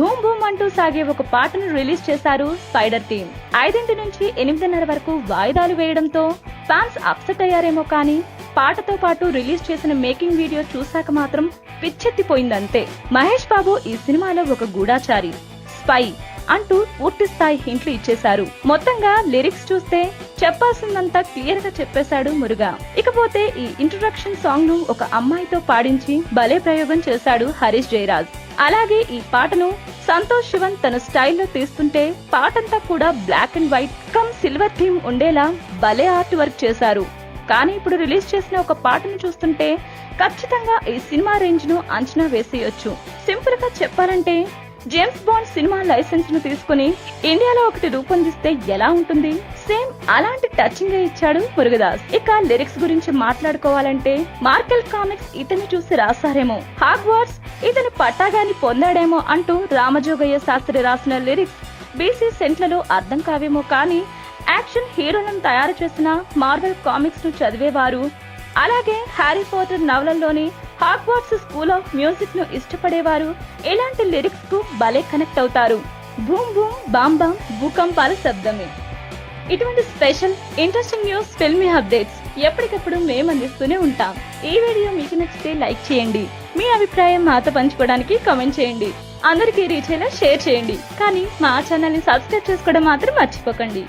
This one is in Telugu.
భూమ్ భూమ్ అంటూ సాగే ఒక పాటను రిలీజ్ చేశారు స్పైడర్ టీమ్. ఐదింటి నుంచి ఎనిమిదిన్నర వరకు వాయిదాలు వేయడంతో ఫ్యాన్స్ అప్సెట్ అయ్యారేమో కానీ పాటతో పాటు రిలీజ్ చేసిన మేకింగ్ వీడియో చూశాక మాత్రం పిచ్చెత్తిపోయిందంతే. మహేష్ బాబు ఈ సినిమాలో ఒక గూఢాచారి స్పై అంటూ పూర్తి స్థాయి హింట్లు ఇచ్చేశారు. మొత్తంగా లిరిక్స్ చూస్తే చెప్పాల్సిందంతా క్లియర్గా చెప్పేశాడు మురుగా. ఇకపోతే ఈ ఇంట్రొడక్షన్ సాంగ్ను ఒక అమ్మాయితో పాడించి భలే ప్రయోగం చేశాడు హరీష్ జయరాజ్. అలాగే ఈ పాటను సంతోష్ శివన్ తన స్టైల్లో తీస్తుంటే పాటంతా కూడా black and white come silver theme ఉండేలా భలే ఆర్ట్ వర్క్ చేశారు. కానీ ఇప్పుడు రిలీజ్ చేసిన ఒక పాటను చూస్తుంటే ఖచ్చితంగా ఈ సినిమా రేంజ్ను అంచనా వేసేయొచ్చు. సింపుల్గా చెప్పాలంటే జేమ్స్ బాండ్ సినిమా లైసెన్స్ను తీసుకుని ఇండియాలో ఒకటి రూపొందిస్తే ఎలా ఉంటుంది? సేమ్ అలాంటి టచింగ్ ఇచ్చాడు మురుగదాస్. ఇక లిరిక్స్ గురించి మాట్లాడుకోవాలంటే మార్కెల్ కామిక్స్ ఇతని చూసి రాసారేమో హాగ్వార్డ్స్ ఇతని పట్టాగాని పొందాడేమో అంటూ రామజోగయ్య శాస్త్రి రాసిన లిరిక్స్ బీసీ సెంట్లలో అర్థం కావేమో కానీ యాక్షన్ హీరోలను తయారు చేసిన మార్వెల్ కామిక్స్ను చదివేవారు. అలాగే హ్యారీ పోటర్ నవలల్లోని హాగ్వార్ట్స్ స్కూల్ ఆఫ్ మ్యూజిక్ను ఇష్టపడేవారు. ఇలాంటి లిరిక్స్కు భలే కనెక్ట్ అవుతారు. భూమ్ భూమ్ బామ్ బామ్ భూకంపాల శబ్దమే. ఇటువంటి special interesting news filmy updates ఎప్పటికప్పుడు మేము అందిస్తూనే ఉంటాం. ఈ వీడియో మీకు నచ్చితే లైక్ చేయండి. మీ అభిప్రాయం మాతో పంచుకోవడానికి కామెంట్ చేయండి. అందరికీ రీచ్ అయ్యేలా షేర్ చేయండి. కానీ మా ఛానల్ని సబ్స్క్రైబ్ చేసుకోవడం మాత్రం మర్చిపోకండి.